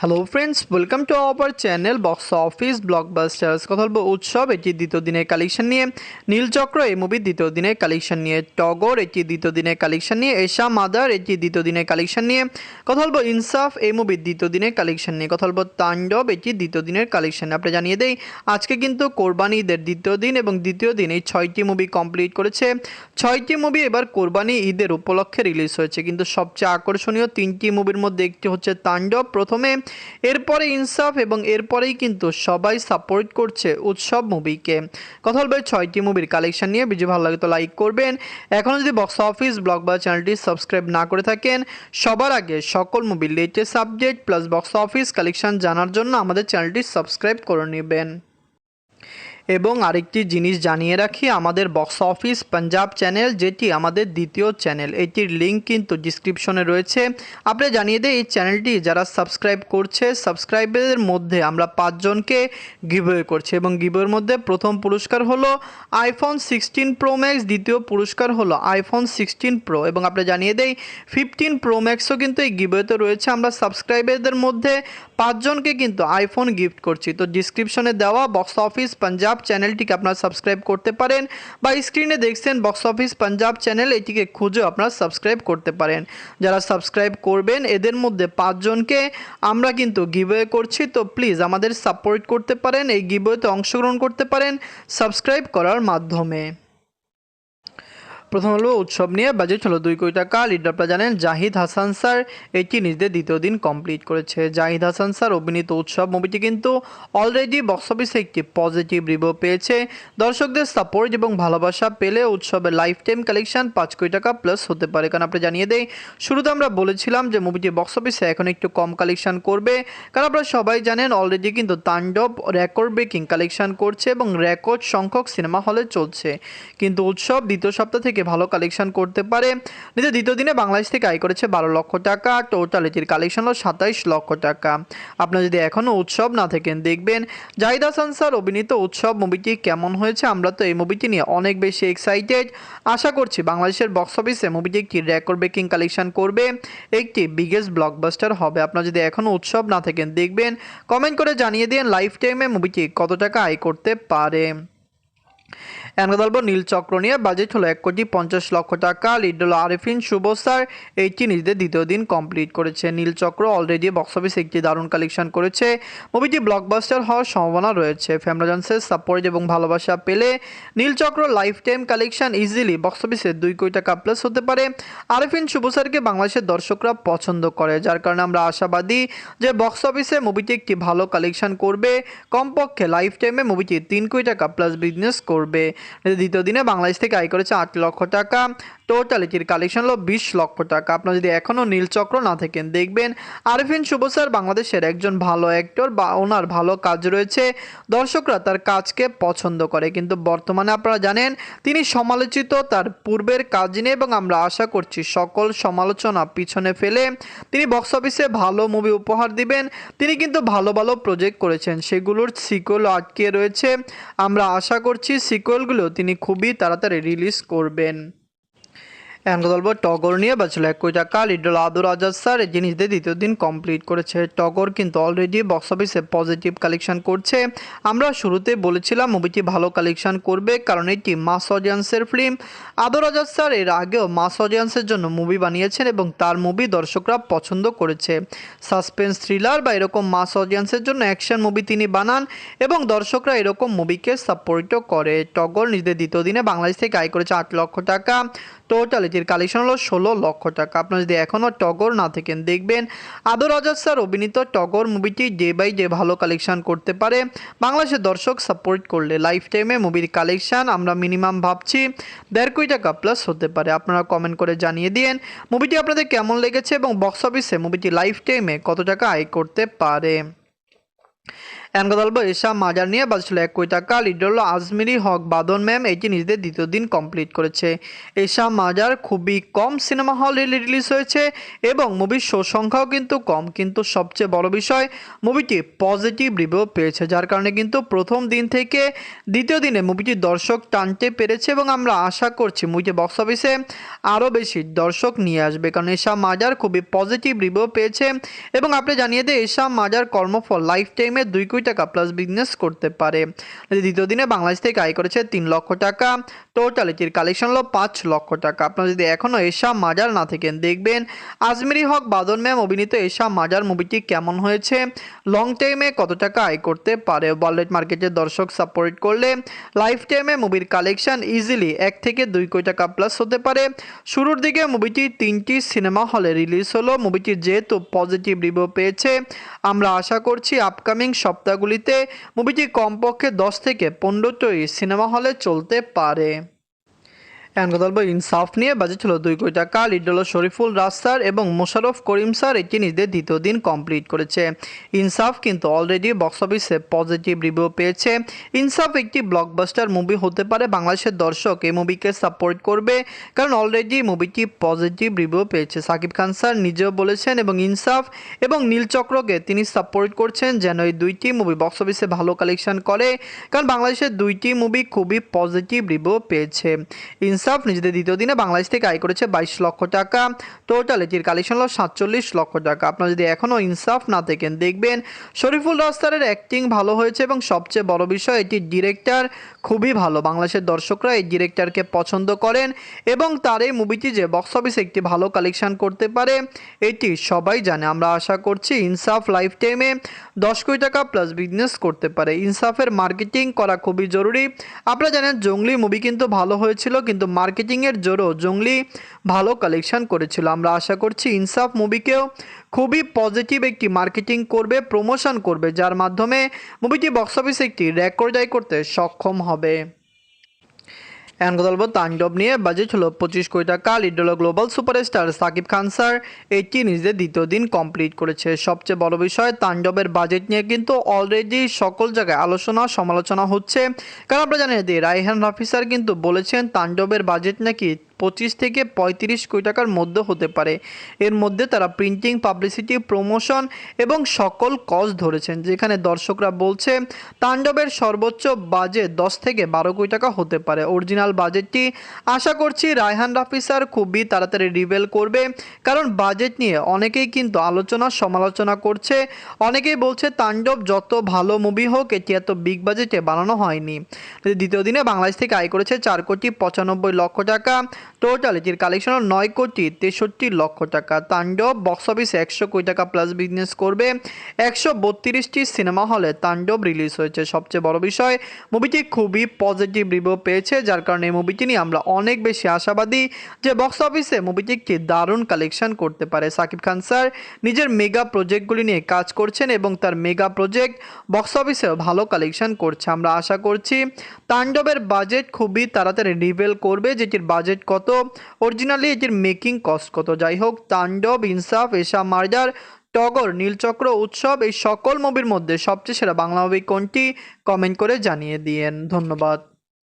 Hello friends welcome to our channel box office blockbusters কথা বলব উৎসব এটি দ্বিতীয় দিনের কালেকশন নিয়ে। নীলচক্র এই মুভির দ্বিতীয় দিনের কালেকশন নিয়ে। টগর এটি দ্বিতীয় দিনের কালেকশন নিয়ে। এশা মাদার এটি দ্বিতীয় দিনের কালেকশন নিয়ে। কথা বলব ইনসাফ এই মুভির দ্বিতীয় দিনের কালেকশন নিয়ে। কথা বলব তাণ্ডব এটি দ্বিতীয় দিনের কালেকশন আপনি জানিয়ে দেই, আজকে কিন্তু কোরবানি ঈদের দ্বিতীয় দিন এবং দ্বিতীয় দিন এই ছয়টি মুভি কমপ্লিট করেছে। ছয়টি মুভি এবার কোরবানি ঈদের উপলক্ষে রিলিজ হয়েছে। কিন্তু সবচেয়ে আকর্ষণীয় তিনটি মুভির মধ্যে একটি হচ্ছে তাণ্ডব প্রথমে এরপরে ইনসাফ এবং এরপরেই কিন্তু সবাই সাপোর্ট করছে উৎসব মুভিকে। কথা বলবে ছয়টি মুভির কালেকশন নিয়ে। ভিডিও ভালো লাগে তো লাইক করবেন। এখনও যদি বক্স অফিস ব্লগ বা চ্যানেলটি সাবস্ক্রাইব না করে থাকেন, সবার আগে সকল মুভির latest update plus box office collection জানার জন্য আমাদের চ্যানেলটি সাবস্ক্রাইব করে নেবেন। এবং আরেকটি জিনিস জানিয়ে রাখি, আমাদের বক্স অফিস পাঞ্জাব চ্যানেল যেটি আমাদের দ্বিতীয় চ্যানেল এটির লিঙ্ক কিন্তু ডিসক্রিপশনে রয়েছে। আপনি জানিয়ে দেয় এই চ্যানেলটি যারা সাবস্ক্রাইব করছে সাবস্ক্রাইবের মধ্যে আমরা পাঁচজনকে গিভওয়ে করছি এবং গিভওয়ের মধ্যে প্রথম পুরস্কার হলো আইফোন সিক্সটিন প্রো ম্যাক্স দ্বিতীয় পুরস্কার হলো আইফোন সিক্সটিন প্রো এবং আপনি জানিয়ে দেই ফিফটিন প্রো ম্যাক্সও কিন্তু এই গিভওয়েতে রয়েছে। আমরা সাবস্ক্রাইবারদের মধ্যে পাঁচজনকে কিন্তু আইফোন গিফট করছি। তো ডিসক্রিপশনে দেওয়া বক্স অফিস পাঞ্জাব চ্যানেলটিকে আপনারা সাবস্ক্রাইব করতে পারেন বা স্ক্রিনে দেখছেন বক্স অফিস পাঞ্জাব চ্যানেল এটিকে খুঁজে আপনারা সাবস্ক্রাইব করতে পারেন। যারা সাবস্ক্রাইব করবেন, এদের মধ্যে পাঁচজনকে আমরা কিন্তু গিভওয়ে করছি। তো প্লিজ আমাদের সাপোর্ট করতে পারেন, এই গিভওয়েতে অংশগ্রহণ করতে পারেন সাবস্ক্রাইব করার মাধ্যমে। প্রথম হলো, উৎসব নিয়ে বাজেট হলো দুই কোটি টাকা। লিডার আপনারা জানেন, জাহিদ হাসান স্যার এটি নিজেদের দ্বিতীয় দিন কমপ্লিট করেছে। জাহিদ হাসান স্যার অভিনীত উৎসব মুভিটি কিন্তু অলরেডি বক্স অফিসে একটি পজিটিভ রিভিউ পেয়েছে। দর্শকদের সাপোর্ট এবং ভালোবাসা পেলে উৎসবের লাইফ টাইম কালেকশন পাঁচ কোটি টাকা প্লাস হতে পারে। কারণ আপনি জানিয়ে দেই, শুরুতে আমরা বলেছিলাম যে মুভিটি বক্স অফিসে এখন একটু কম কালেকশন করবে। কারণ আপনারা সবাই জানেন অলরেডি কিন্তু তাণ্ডব রেকর্ড ব্রেকিং কালেকশন করছে এবং রেকর্ড সংখ্যক সিনেমা হলে চলছে। কিন্তু উৎসব দ্বিতীয় সপ্তাহ থেকে ভালো কালেকশন করতে পারে। নিজের দ্বিতীয় দিনে বাংলাদেশ থেকে আয় করেছে বারো লক্ষ টাকা টোটাল এটির কালেকশন হলো সাতাইশ লক্ষ টাকা। আপনারা যদি এখনও উৎসব না থাকেন, দেখবেন জাহিদ হাসান স্যার অভিনীত উৎসব মুভিটি কেমন হয়েছে, আমরা তো এই মুভিটি নিয়ে অনেক বেশি এক্সাইটেড আশা করছি বাংলাদেশের বক্স অফিসে মুভিটি একটি রেকর্ড ব্রেকিং কালেকশন করবে, একটি বিগেস্ট ব্লকবাস্টার হবে। আপনারা যদি এখনও উৎসব না থাকেন, দেখবেন কমেন্ট করে জানিয়ে দিন লাইফ টাইমে মুভিটি কত টাকা আয় করতে পারে। এখন বলব নীল চক্র নিয়ে বাজেট হলো এক কোটি পঞ্চাশ লক্ষ টাকা। লিড হলো আরিফিন শুভ স্যার এইটি নিজেদের দ্বিতীয় দিন কমপ্লিট করেছে। নীল চক্র অলরেডি বক্স অফিস একটি দারুণ কালেকশন করেছে। মুভিটি ব্লকবাস্টার হওয়ার সম্ভাবনা রয়েছে। ফ্যামরাজন্সের সাপোর্ট এবং ভালোবাসা পেলে Neel Chokro life time collection easily box অফিসে দুই কোটি টাকা প্লাস হতে পারে। আরিফিন শুভ স্যারকে বাংলাদেশের দর্শকরা পছন্দ করে, যার কারণে আমরা আশাবাদী যে বক্স অফিসে মুভিটি একটি ভালো কালেকশন করবে। কমপক্ষে লাইফ টাইমে মুভিটি তিন কোটি টাকা প্লাস বিজনেস করবে। দ্বিতীয় দিনে বাংলাদেশ থেকে আয় করেছে আট লক্ষ টাকা। টোটাল এটির কালেকশন হলো বিশ লক্ষ টাকা। আপনারা যদি এখনও নীলচক্র না থাকেন, দেখবেন আরিফিন শুভ স্যার বাংলাদেশের একজন ভালো অ্যাক্টর বা ওনার ভালো কাজ রয়েছে। দর্শকরা তার কাজকে পছন্দ করে। কিন্তু বর্তমানে আপনারা জানেন, তিনি সমালোচিত, তার পূর্বের কাজ নিয়ে এবং আমরা আশা করছি সকল সমালোচনা পিছনে ফেলে তিনি বক্স অফিসে ভালো মুভি উপহার দিবেন। তিনি কিন্তু ভালো ভালো প্রজেক্ট করেছেন। সেগুলোর সিকুয়েল আটকে রয়েছে। আমরা আশা করছি সিকুয়েলগুলো তিনি খুবই তাড়াতাড়ি রিলিজ করবেন। কথা বলব টগর নিয়ে বাঁচল এক কোটি টাকা লিডল আদর আজাদ স্যার এই জিনিসদের দ্বিতীয় দিন কমপ্লিট করেছে। টগর কিন্তু অলরেডি বক্স অফিসে পজিটিভ কালেকশন করছে। আমরা শুরুতে বলেছিলাম মুভিটি ভালো কালেকশন করবে কারণ এটি মাস অডিয়েন্সের ফিল্ম আদর আজাদ স্যার এর আগেও মাস অডিয়েন্সের জন্য মুভি বানিয়েছেন এবং তার মুভি দর্শকরা পছন্দ করেছে। সাসপেন্স থ্রিলার বা এরকম মাস অডিয়েন্সের জন্য অ্যাকশন মুভি তিনি বানান এবং দর্শকরা এরকম মুভিকে সাপোর্টও করে। টগর নিজেদের দ্বিতীয় দিনে বাংলাদেশ থেকে আয় করেছে আট লক্ষ টাকা। টোটাল এটির কালেকশন হলো ষোলো লক্ষ টাকা। আপনারা যদি এখনও টগর না থাকেন, দেখবেন আদর আজাদ স্যার, অভিনীত টগর মুভিটি ডে বাই ডে ভালো কালেকশন করতে পারে। বাংলাদেশের দর্শক সাপোর্ট করলে লাইফ টাইমে মুভির কালেকশন আমরা মিনিমাম ভাবছি দেড় কোটি টাকা প্লাস হতে পারে। আপনারা কমেন্ট করে জানিয়ে দিন মুভিটি আপনাদের কেমন লেগেছে এবং বক্স অফিসে মুভিটি লাইফ টাইমে কত টাকা আয় করতে পারে। এনগদল্প এশা মাজার নিয়ে বাজছিল এক টাকা। লিড হলো আজমিরি হক বাদন ম্যাম এটি নিজেদের দ্বিতীয় দিন কমপ্লিট করেছে। এশা মাজার খুবই কম সিনেমা হল রিলিজ হয়েছে এবং মুভির শো সংখ্যাও কিন্তু কম। কিন্তু সবচেয়ে বড় বিষয়, মুভিটি পজিটিভ রিভিউ পেয়েছে, যার কারণে কিন্তু প্রথম দিন থেকে দ্বিতীয় দিনে মুভিটি দর্শক টানতে পেরেছে এবং আমরা আশা করছি মুভিটি বক্স অফিসে আরও বেশি দর্শক নিয়ে আসবে। কারণ এশা মাজার খুবই পজিটিভ রিভিউ পেয়েছে এবং আপনি জানিয়ে দেয় এশা মাজার কর্মফল লাইফ টাইমে দুই কোটি টাকা প্লাস বিজনেস করতে পারে। দ্বিতীয় দিনে বাংলাদেশ থেকে আয় করেছে তিন লক্ষ টাকা। টোটাল এটির কালেকশন হলো পাঁচ লক্ষ টাকা। আপনারা যদি এখনও এশা মাজার না থাকেন, দেখবেন আজমিরি হক বাদন ম্যাম অভিনীত এশা মাজার মুভিটি কেমন হয়েছে? লং টাইমে কত টাকা আয় করতে পারে? ওয়ার্ল্ড মার্কেটের দর্শক সাপোর্ট করলে লাইফ টাইমে মুভির কালেকশন ইজিলি এক থেকে দুই কোটি টাকা প্লাস হতে পারে। শুরুর দিকে মুভিটি তিনটি সিনেমা হলে রিলিজ হলো। মুভিটি যেহেতু পজিটিভ রিভিউ পেয়েছে, আমরা আশা করছি আপকামিং সপ্তাহগুলিতে মুভিটি কমপক্ষে দশ থেকে পনেরোটি সিনেমা হলে চলতে পারে। এখন ইনসাফ নিয়ে বাজেট ছিল দুই কোটি টাকা। লিড হলো শরীফুল রাজ স্যার এবং মোশারফ করিম স্যার এটি নিজেদের দ্বিতীয় দিন কমপ্লিট করেছে। ইনসাফ কিন্তু অলরেডি বক্স অফিসে পজিটিভ রিভিউ পেয়েছে। ইনসাফ একটি ব্লকবাস্টার মুভি হতে পারে, বাংলাদেশের দর্শক এই মুভিকে সাপোর্ট করবে, কারণ অলরেডি মুভিটি পজিটিভ রিভিউ পেয়েছে। সাকিব খান স্যার নিজেও বলেছেন এবং ইনসাফ এবং নীলচক্রকে তিনি সাপোর্ট করছেন যেন এই দুইটি মুভি বক্স অফিসে ভালো কালেকশন করে, কারণ বাংলাদেশের দুইটি মুভি খুবই পজিটিভ রিভিউ পেয়েছে। ইনসাফ নিজেদের দ্বিতীয় দিনে বাংলাদেশ থেকে আয় করেছে বাইশ লক্ষ টাকা। টোটাল এটির কালেকশন হলো সাতচল্লিশ লক্ষ টাকা। আপনারা যদি এখনও ইনসাফ না থাকেন, দেখবেন শরীফুল রাস্তারের অ্যাক্টিং ভালো হয়েছে এবং সবচেয়ে বড় বিষয় এটির ডিরেক্টর খুবই ভালো। বাংলাদেশের দর্শকরা এই ডিরেক্টরকে পছন্দ করেন এবং তার এই মুভিটি যে বক্স অফিসে একটি ভালো কালেকশন করতে পারে, এটি সবাই জানে। আমরা আশা করছি ইনসাফ লাইফ টাইমে দশ কোটি টাকা প্লাস বিজনেস করতে পারে। ইনসাফের মার্কেটিং করা খুবই জরুরি। আপনারা জানেন জঙ্গলি মুভি কিন্তু ভালো হয়েছিল, কিন্তু মার্কেটিংয়ের জোরও জঙ্গলি ভালো কালেকশন করেছিল। আমরা আশা করছি ইনসাফ মুভিকেও খুবই পজিটিভ একটি মার্কেটিং করবে প্রমোশন করবে, যার মাধ্যমে মুভিটি বক্স অফিসে একটি রেকর্ড করতে সক্ষম হবে। এখন কথা বলব তাণ্ডব নিয়ে বাজেট হলো পঁচিশ কোটি টাকা লিড হলো global superstar Shakib Khan sir. এটি নিজেদের দ্বিতীয় দিন কমপ্লিট করেছে। সবচেয়ে বড় বিষয়, তাণ্ডবের বাজেট নিয়ে কিন্তু অলরেডি সকল জায়গায় আলোচনা, সমালোচনা হচ্ছে। কারণ আপনারা জানেন যে রায়হান রাফি স্যার কিন্তু বলেছেন, তাণ্ডবের বাজেট নাকি পঁচিশ থেকে পঁয়ত্রিশ কোটি টাকার মধ্যে হতে পারে। এর মধ্যে তারা প্রিন্টিং পাবলিসিটি প্রমোশন এবং সকল কজ ধরেছেন, যেখানে দর্শকরা বলছে, তাণ্ডবের সর্বোচ্চ বাজেট দশ থেকে বারো কোটি টাকা হতে পারে। অরিজিনাল বাজেটটি আশা করছি রায়হান রাফি খুবই তাড়াতাড়ি রিভেল করবে, কারণ বাজেট নিয়ে অনেকেই কিন্তু আলোচনা, সমালোচনা করছে। অনেকেই বলছে, তাণ্ডব যত ভালো মুভি হোক, এটি এত বিগ বাজেটে বানানো হয়নি। দ্বিতীয় দিনে বাংলাদেশ থেকে আয় করেছে চার কোটি পঁচানব্বই লক্ষ টাকা। টোটাল এটির কালেকশন নয় কোটি তেষট্টি লক্ষ টাকা তাণ্ডব বক্স অফিসে একশো কোটি টাকা প্লাস বিজনেস করবে। একশো বত্রিশটি সিনেমা হলে তাণ্ডব রিলিজ হয়েছে। সবচেয়ে বড় বিষয় মুভিটি খুবই পজিটিভ রিভিউ পেয়েছে, যার কারণে এই মুভিটি নিয়ে আমরা অনেক বেশি আশাবাদী যে বক্স অফিসে মুভিটি একটি দারুণ কালেকশন করতে পারে। সাকিব খান স্যার নিজের মেগা প্রজেক্টগুলি নিয়ে কাজ করছেন এবং তার মেগা প্রজেক্ট বক্স অফিসেও ভালো কালেকশন করছে। আমরা আশা করছি তাণ্ডবের বাজেট খুবই তাড়াতাড়ি রিভেল করবে, যেটির বাজেট কত অরিজিনালি এটির মেকিং কস্ট কত? যাই হোক তাণ্ডব, ইনসাফ, এশা মার্জার, টগর, নীলচক্র উৎসব, এই সকল মুভির মধ্যে সবচেয়ে সেরা বাংলা মুভি কোনটি? কমেন্ট করে জানিয়ে দিয়েন। ধন্যবাদ।